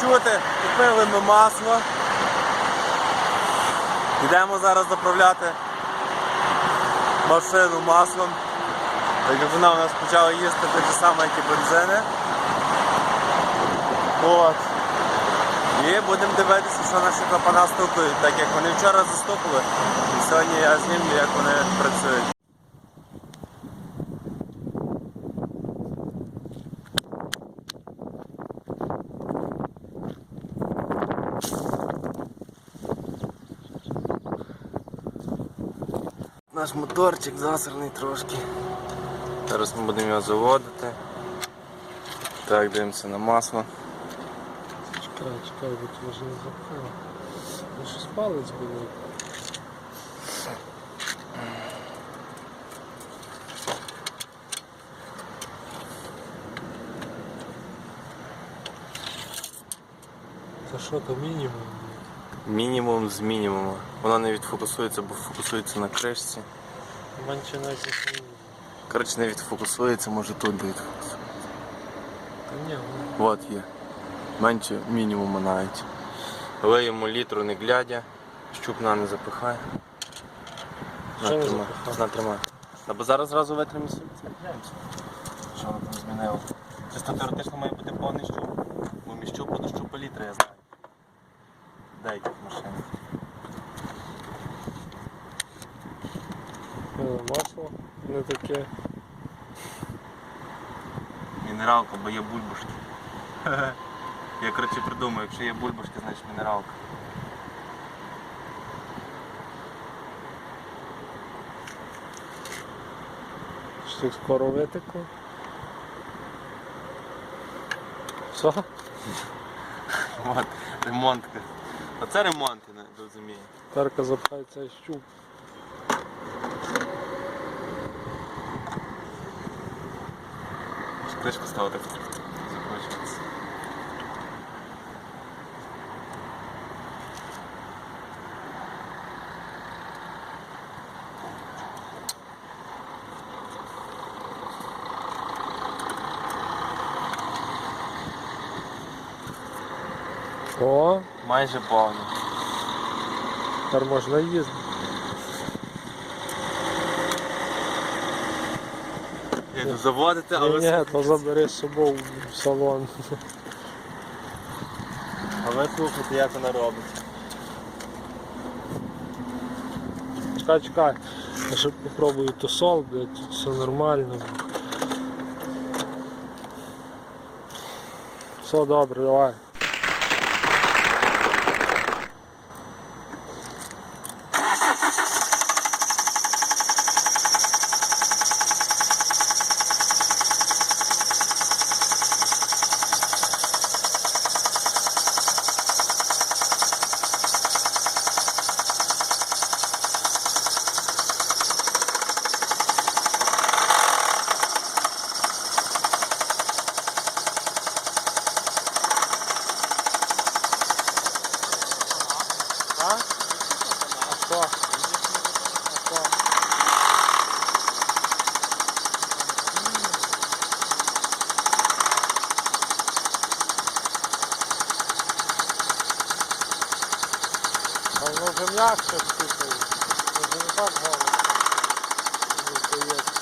чути, купили ми масло. Йдемо зараз заправляти машину маслом. Так як вона у нас почала їсти ж саме, як і бензини. От. І будемо дивитися, що наші клапана стукають, так як вони вчора застукали. І сьогодні я знімлю, як вони працюють. Наш моторчик засраний трошки. Зараз ми будемо його заводити. Так, дивимося на масло. Чекай, чекай, бо ти вже не запхав. Ну щось палець болить. Це що то мінімум? Мінімум з мінімуму. Воно не відфокусується, бо фокусується на кришці. Коротше, не відфокусується, може тут буде відфокусується. От є. Менше мінімуму навіть. Виємо літру не глядя, щупна не запихає. Що не тримай. запихає? На, тримай. Та бо зараз зразу витримі собі. Що воно там змінило? Чисто теоретично має бути повний щуп. Бо між щупу до щупа літра я знаю. Деяких машин. пили масло не таке. Мінералка, бо є бульбашки. Я коротше придумав, якщо є бульбашки, значить мінералка. Що скоро витекло. Що? От, ремонтка. Оце ремонт, я не розумію. Терка запхає цей щуп. Кришку ставити. Закручується. О, Майже повно. тепер можна їздити. Я йду заводити, а Ні, то забери з собою в салон. а ви слухайте, як вона робить. Чекай, чекай. Я ще попробую тосол, блядь, тут все нормально. Все добре, давай. А? А що? А що? А воно вже м'якше стукає. Вже не так голо. Мені здається.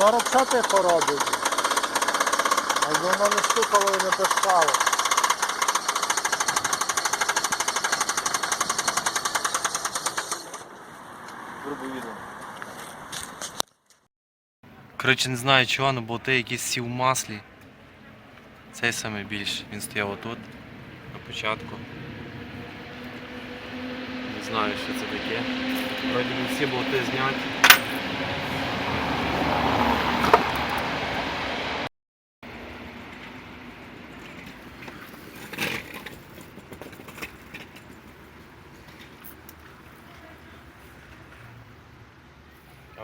Мотор взагалі поробив. Аби воно не стукало і не пискало. Коротше, не знаю чого, але болти якісь сів маслі. Цей саме більше. Він стояв отут, на початку. Не знаю, що це таке. Вроді всі болти зняті.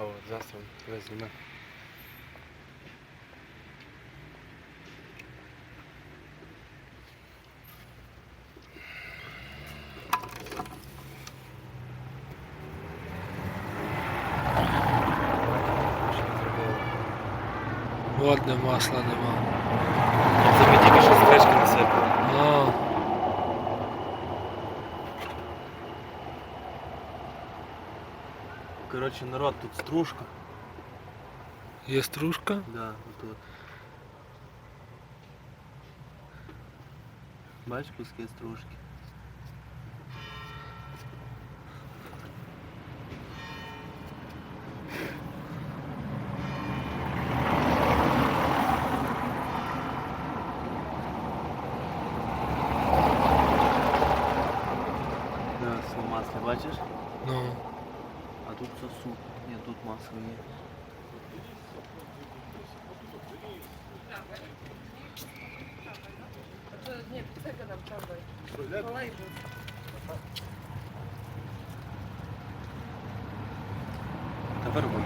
От завтра візьме. От масло нема. Коротше, народ, тут стружка. є стружка? Да, тут. Бачиш куски стружки? Да, масло, бачиш? Ну. А тут все суп. Ні, тут є. Nie, czego nam czarnej? Kolejny. Тепер буде.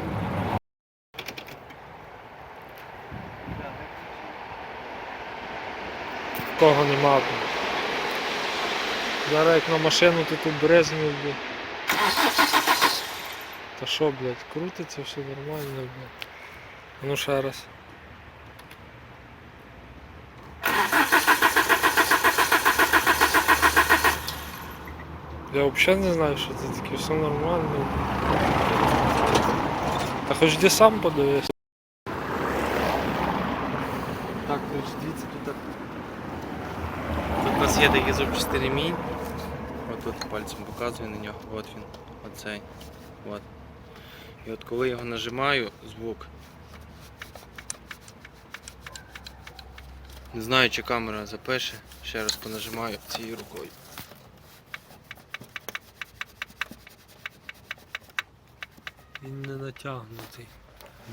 Кого нема. Зараз як на машину ти тут блядь. Та що, блядь, крутиться все нормально, блядь. А Ну ще раз. Я взагалі не знаю, що це таке, все нормально. Та хоч де сам подивись. Так, коротше, дивіться, тут так. Тут у нас є такий зубчастий ремінь. От тут пальцем показую на нього. От він. Оцей. От. І от коли його нажимаю, звук. Не знаю, чи камера запише. Ще раз понажимаю цією рукою. Він не натягнутий.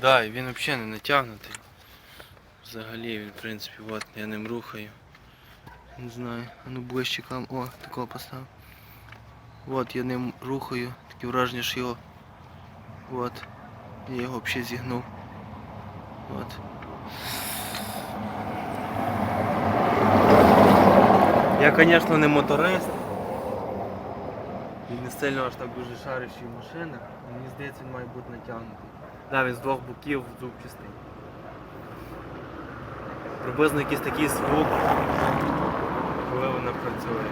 Да, і він взагалі не натягнутий. Взагалі він, в принципі, от я ним рухаю. Не знаю, а ну ближче кам. О, такого поставив. От я ним рухаю, таке враження, що його. От. Я його взагалі зігнув. От. Я, звісно, не моторист. І не сильно аж так дуже шарищий в машинах. Мені здається, він має бути натягнутий. Да, він з двох боків зубчастий. Приблизно якийсь такий звук, коли вона працює.